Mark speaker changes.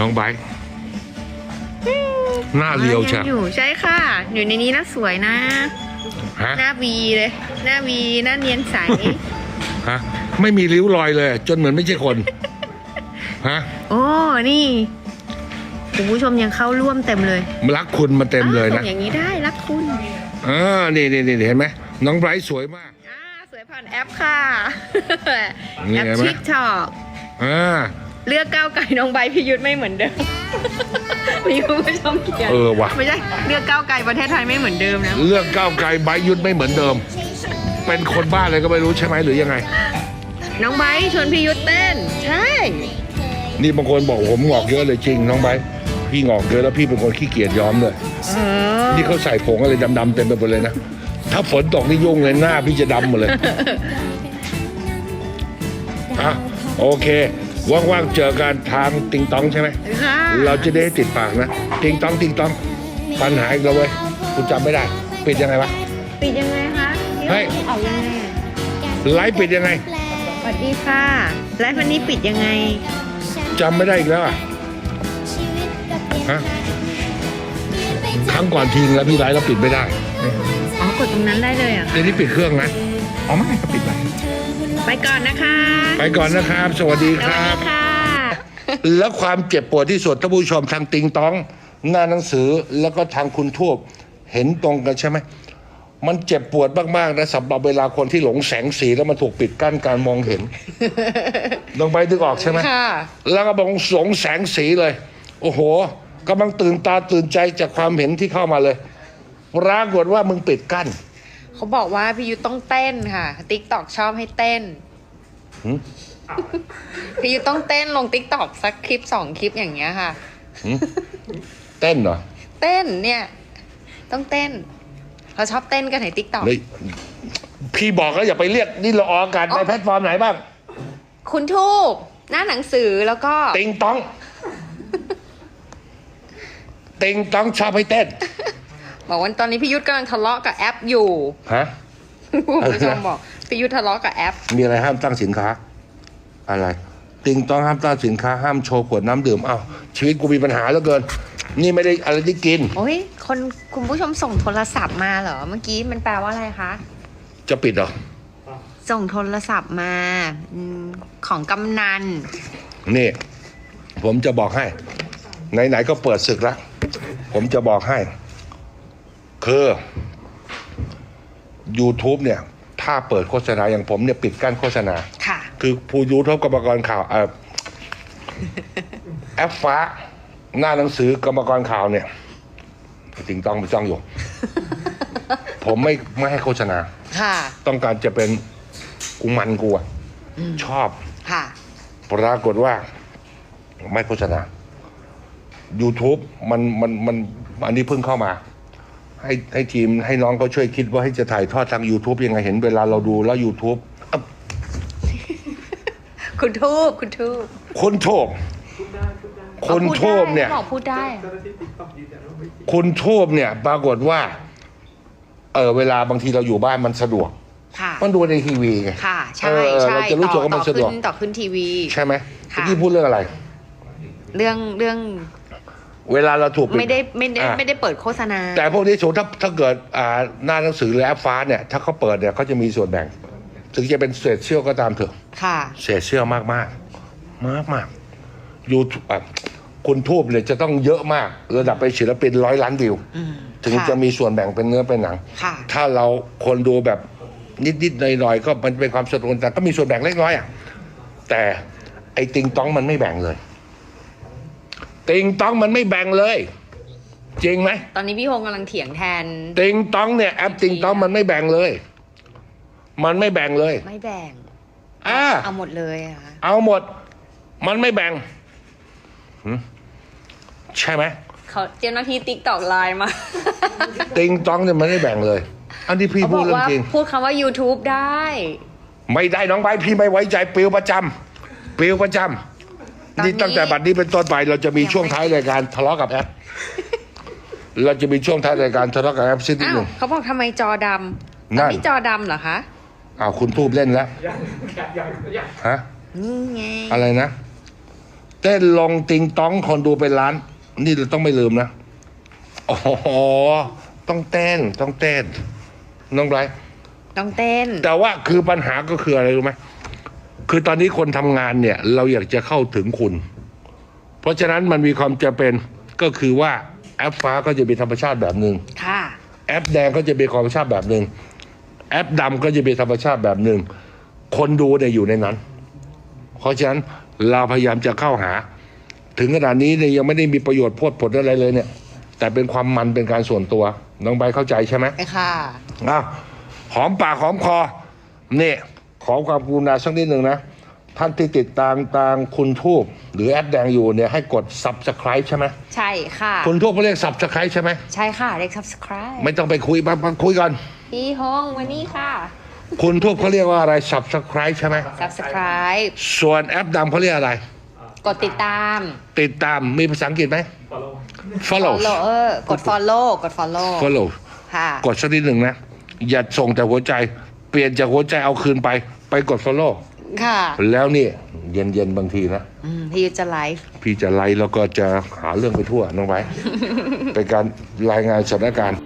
Speaker 1: น้องไบร์ทหน้าเรียวใช่
Speaker 2: งอยู่ใช่ค่ะ อยู่ในนี้นะสวยนะ
Speaker 1: ฮะ
Speaker 2: หน้าวีเลย หน้าวีหน้าเนียนใส
Speaker 1: ฮะไม่มีริ้วรอยเลย จนเหมือนไม่ใช่คน ฮะ
Speaker 2: โอ้นี่คุณผู้ชมยังเข้าร่วมเต็มเลย
Speaker 1: รักคุณมาเต็มเลย
Speaker 2: อ้าว
Speaker 1: นะ
Speaker 2: ส่งอย่างนี้ได้รักคุณ
Speaker 1: อ่านี่นี่นี่เห็นไหมน้องไบรท์สวยมาก
Speaker 2: อ่าสวยผ่านแอปค่ะ
Speaker 1: นี่
Speaker 2: แอป
Speaker 1: เห็นไหม
Speaker 2: ทิกทอก
Speaker 1: อ่า
Speaker 2: เลือกก้าวไก่น้องใบร์ทพิยุทธ์ไม่เหมือนเดิมมีคุณผู้ชมเขียน
Speaker 1: เออว่ะ
Speaker 2: ไม่ใช่เลือกก้าวไก่ประเทศไทยไม่เหมือนเดิมนะ
Speaker 1: เรื่องก้าวไกลไบรท์ยุทธไม่เหมือนเดิม เป็นคนบ้าอะไรก็ไม่รู้ใช่ไหมหรือยังไง
Speaker 2: น้องใบร์ทชวนพี่ยุทธเต้น ใช่
Speaker 1: นี่บางคนบอกผมงอกเยอะเลยจริงน้องไบรท์พี่งอกเยอะแล้วพี่เป็นคนขี้เกียจย้อมเลย
Speaker 2: เออ
Speaker 1: นี่เขาใส่ผงอะไรดำๆเต็มไปหมดเลยนะถ้าฝนตกนี่ยุ่งเลยหน้าพี่จะดำหมดเลยอะโอเค ว่างๆเจอกันทางติงตองใช่ไหม
Speaker 2: ค่ะ
Speaker 1: เราจะได้ติดปากนะ ติงตองติงตองปัญหาอีกแล้วเว้ยกูจำไม่ได้ ปิดยังไงวะ
Speaker 2: ปิดยังไงคะพี่
Speaker 1: เฮ้ย
Speaker 2: ออกยังไงอะ
Speaker 1: ไลฟ์ปิดยังไง
Speaker 2: สวัสดีค่ะ ไลฟ์วันนี้ปิดยังไง
Speaker 1: จำไม่ได้อีกแล้วอะฮะครั้งก่อนทิ้งแล้วพี่ไลฟ์แล้วปิดไม่ได้
Speaker 2: อ๋อกดตรงนั้นได้เลยเหรอะ
Speaker 1: เดี๋ยวนี้ปิดเครื่องนะ
Speaker 3: อ๋อไม่ก็ปิดไป
Speaker 2: ไปก่อนนะคะ
Speaker 1: ไปก่อนนะครับ สวัสดี
Speaker 2: ส
Speaker 1: ค
Speaker 2: วัส
Speaker 1: รั
Speaker 2: ดี
Speaker 1: บ
Speaker 2: ค่ะ
Speaker 1: แล้วความเจ็บปวดที่สุดท่านผู้ชมทางติงตอง หน้าหนังสือแล้วก็ทางคุณทูบเห็นตรงกันใช่ไหมมันเจ็บปวดมากๆนะสำหรับเวลาคนที่หลงแสงสีแล้วมันถูกปิดกั้นการมองเห็นลงไปดึกออกใช่ไหม
Speaker 2: ค่ะ
Speaker 1: แล้วก็บอกหลงแสงสีเลย โอ้โหกำลังตื่นตาตื่นใจจากความเห็นที่เข้ามาเลยปรากฏว่ามึงปิดกั้น
Speaker 2: เขาบอกว่าพี่ยุทธต้องเต้นค่ะติ๊กตอกชอบให้เต้น
Speaker 1: หืม
Speaker 2: พี่ยุทธต้องเต้นลงติ๊กตอกสักคลิปสองคลิปอย่างเงี้ยค่ะ
Speaker 1: หืมเต้นเหรอ
Speaker 2: เต้นเนี่ย ต้องเต้นเขาชอบเต้นกันในติ๊กตอก
Speaker 1: เฮ้ยพี่บอกแล้วอย่าไปเรียกนี่เราออกอากาศในแพลตฟอร์มไหนบ้าง
Speaker 2: คุณทูบหน้าหนังสือแล้วก็
Speaker 1: ติงตอง ติงตองชอบให้เต้น
Speaker 2: บอกว่าตอนนี้พี่ยุทธกำลังทะเลาะกับแอปอยู่
Speaker 1: ฮะ
Speaker 2: คุณผู้ชมบอกพี่ยุทธทะเลาะกับแอป
Speaker 1: มีอะไรห้ามตั้งสินค้า อะไร ติงตองห้ามตั้งสินค้าห้ามโชว์ขวดน้ำดื่มเอ้าชีวิตกูมีปัญหาเหลือเกิน นี่ไม่ได้อะไรที่กิน
Speaker 2: โอ้ยคนคุณผู้ชมส่งโทรศัพท์มาเหรอเมื่อกี้มันแปลว่าอะไรคะ
Speaker 1: จะปิดเหรอ
Speaker 2: ส่งโทรศัพท์มาอมของกำนัน
Speaker 1: นี่ ผมจะบอกให้ ไหนๆก็เปิดศึกแล้วผมจะบอกให้ คือ YouTube เนี่ย ถ้าเปิดโฆษณาอย่างผมเนี่ยปิดกั้นโฆษณา
Speaker 2: ค่ะ
Speaker 1: คือผู้ยูทูบกรรมกรข่าวเอ่อแอปฟ้า หน้าหนังสือกรรมกรข่าวเนี่ยติงต้องไปจ้องอยู่ ผมไม่ไม่ให้โฆษณา
Speaker 2: ค่ะ
Speaker 1: ต้องการจะเป็นกูมันกูอะชอบ
Speaker 2: ค่ะ
Speaker 1: ปรากฏว่า ไม่โฆษณา YouTube มันมันมันอันนี้เพิ่งเข้ามา ให้ให้ทีมให้น้องเขาช่วยคิดว่าให้จะถ่ายทอดทาง YouTube ยังไงเห็นเวลาเราดูแล้ว YouTube อะ
Speaker 2: คุณทูบคุณทูบ
Speaker 1: คนโทบคนโทบเนี่ย
Speaker 2: บอกพูดได้
Speaker 1: คุณโทบเนี่ย ปรากฏว่า เออเวลาบางทีเราอยู่บ้านมันสะดวก
Speaker 2: ค่ะ
Speaker 1: มันดูในทีวีไง
Speaker 2: ค่ะ ใช่
Speaker 1: เออ
Speaker 2: ใช่
Speaker 1: เราจะรู้สึก
Speaker 2: ต่อ
Speaker 1: ว่ามัน
Speaker 2: ต่อ
Speaker 1: สะดวก
Speaker 2: ขึ้นต่อขึ้นทีวี
Speaker 1: ใช่ไหม
Speaker 2: ค่ะ
Speaker 1: เมื่อกี้พูดเรื่องอะไร
Speaker 2: เรื่องเรื่อง
Speaker 1: เวลาเราถูกปิ
Speaker 2: ไม่ได้ไม่ได้
Speaker 1: อะ
Speaker 2: ไม่ได้เปิดโฆษณา
Speaker 1: แต่พวกนี้สมมติถ้าถ้าเกิดอ่าหน้าหนังสือหรือแอปฟ้าเนี่ย ถ้าเขาเปิดเนี่ยเขาจะมีส่วนแบ่ง ถึงจะเป็นเศษเชี่ยวก็ตามเถอะ
Speaker 2: ค่ะ
Speaker 1: เศษเชี่ยวมากมากมากมากยูทูบคุณทูบเนี่ยจะต้องเยอะมาก ระดับไปศิลปินร้อยล้านวิว
Speaker 2: อืม
Speaker 1: ถึง
Speaker 2: ค่
Speaker 1: จะมีส่วนแบ่งเป็นเนื้อเป็นหนัง
Speaker 2: ค่ะ
Speaker 1: ถ้าเราคนดูแบบนิดๆหน่อยๆก็มันเป็นความสนุกแต่ก็มีส่วนแบ่งเล็กน้อยอะแต่ไอ้ติงต้องมันไม่แบ่งเลย ติงต้องมันไม่แบ่งเลย จริงไหม
Speaker 2: ตอนนี้พี่ฮงกำลังเถียงแทน
Speaker 1: ติงต้องเนี่ยแอปติงต้องมันไม่แบ่งเลย มันไม่แบ่งเลย
Speaker 2: ไม่แบ่ง
Speaker 1: อ่า
Speaker 2: เอาหมดเลยอะค่ะ
Speaker 1: เอาหมด มันไม่แบ่งหืมใช่ไหม
Speaker 2: เขาเจ้าหน้าที่ติ๊กตอกไลน์มา
Speaker 1: ติงต้องเนี่ยมันไม่แบ่งเลย อันนี้พี่
Speaker 2: เขา
Speaker 1: พู
Speaker 2: บ
Speaker 1: ด
Speaker 2: อก
Speaker 1: เรื่อง
Speaker 2: ว่า
Speaker 1: จริง
Speaker 2: พูดคำว่า YouTube ได้
Speaker 1: ไม่ได้น้องใบร์ทพี่ไม่ไว้ใจปลิวประจำปลิวประจำ
Speaker 2: ตอ นนี้
Speaker 1: นี่ตั้งแต่บัดนี้เป็นต้นไปเราจะมีช่วงท้ายรายการทะเลาะกับแอป เราจะมีช่วงท้ายรายการทะเลาะกับแอปสักนิด
Speaker 2: อ้า
Speaker 1: ห
Speaker 2: ว
Speaker 1: นึ่ง
Speaker 2: เขาบอกทำไมจอดำตอนนี้จอดำเหรอคะ
Speaker 1: อ้าวคุณทูบเล่นแล้วฮะ
Speaker 2: นี่ไง
Speaker 1: อะไรนะ เต้นลงติงต้องคนดูเป็นล้าน นี่เราต้องไม่ลืมนะอ๋อต้องเต้นต้องเต้นน้องไบรท์
Speaker 2: ต้องเต้น
Speaker 1: แต่ว่าคือปัญหาก็คืออะไรรู้ไหม คือตอนนี้คนทำงานเนี่ยเราอยากจะเข้าถึงคุณ เพราะฉะนั้นมันมีความจำเป็นก็คือว่าแอปฟ้าก็จะเป็นธรรมชาติแบบหนึ่ง
Speaker 2: ค่ะ
Speaker 1: แอปแดงก็จะเป็นธรรมชาติแบบหนึ่งแอปดำก็จะเป็นธรรมชาติแบบหนึ่งคนดูเนี่ยอยู่ในนั้น เพราะฉะนั้นเราพยายามจะเข้าหา ถึงขนาดนี้เนี่ยยังไม่ได้มีประโยชน์พวดผลอะไรเลยเนี่ย แต่เป็นความมันเป็นการส่วนตัวน้องใบร์ทเข้าใจใช่ไหม
Speaker 2: ไปค่ะ
Speaker 1: อ้าวหอมปากหอมคอนี่ข อความกรุณาสักนิดหนึ่งนะ ท่านที่ติดตามตามคุณทูบหรือแอดแดงอยู่เนี่ยให้กด subscribe ใช่ไหม
Speaker 2: ใช่ค่ะ
Speaker 1: คุณทูบเขาเรียก subscribe ใช่ไหม
Speaker 2: ใช่ค่ะเรียก subscribe
Speaker 1: ไม่ต้องไปคุยมามาคุยก่อน
Speaker 2: พี่ฮงวันนี้ค่ะ
Speaker 1: คุณทูบเขาเรียกว่าอะไร subscribe ใช่ไหม
Speaker 2: subscribe
Speaker 1: ส่วนแอปดำเขาเรียกอะไร
Speaker 2: กดติดตาม
Speaker 1: ติดตามมีภาษาอังกฤษไหม follow
Speaker 2: follow เออกด follow กด follow
Speaker 1: follow
Speaker 2: ค่ะ
Speaker 1: กดสักนิดหนึ่งนะ อย่าส่งแต่หัวใจ เปลี่ยนจากหัวใจเอาคืนไป ไปกด follow
Speaker 2: ค่ะ
Speaker 1: แล้วนี่เย็นเย็นๆบางทีนะ
Speaker 2: อืมพี่ยุทธจะไลฟ์
Speaker 1: พี่จะไล่แล้วก็จะหาเรื่องไปทั่วน้องไว้ เป็นการรายงานสถานการณ์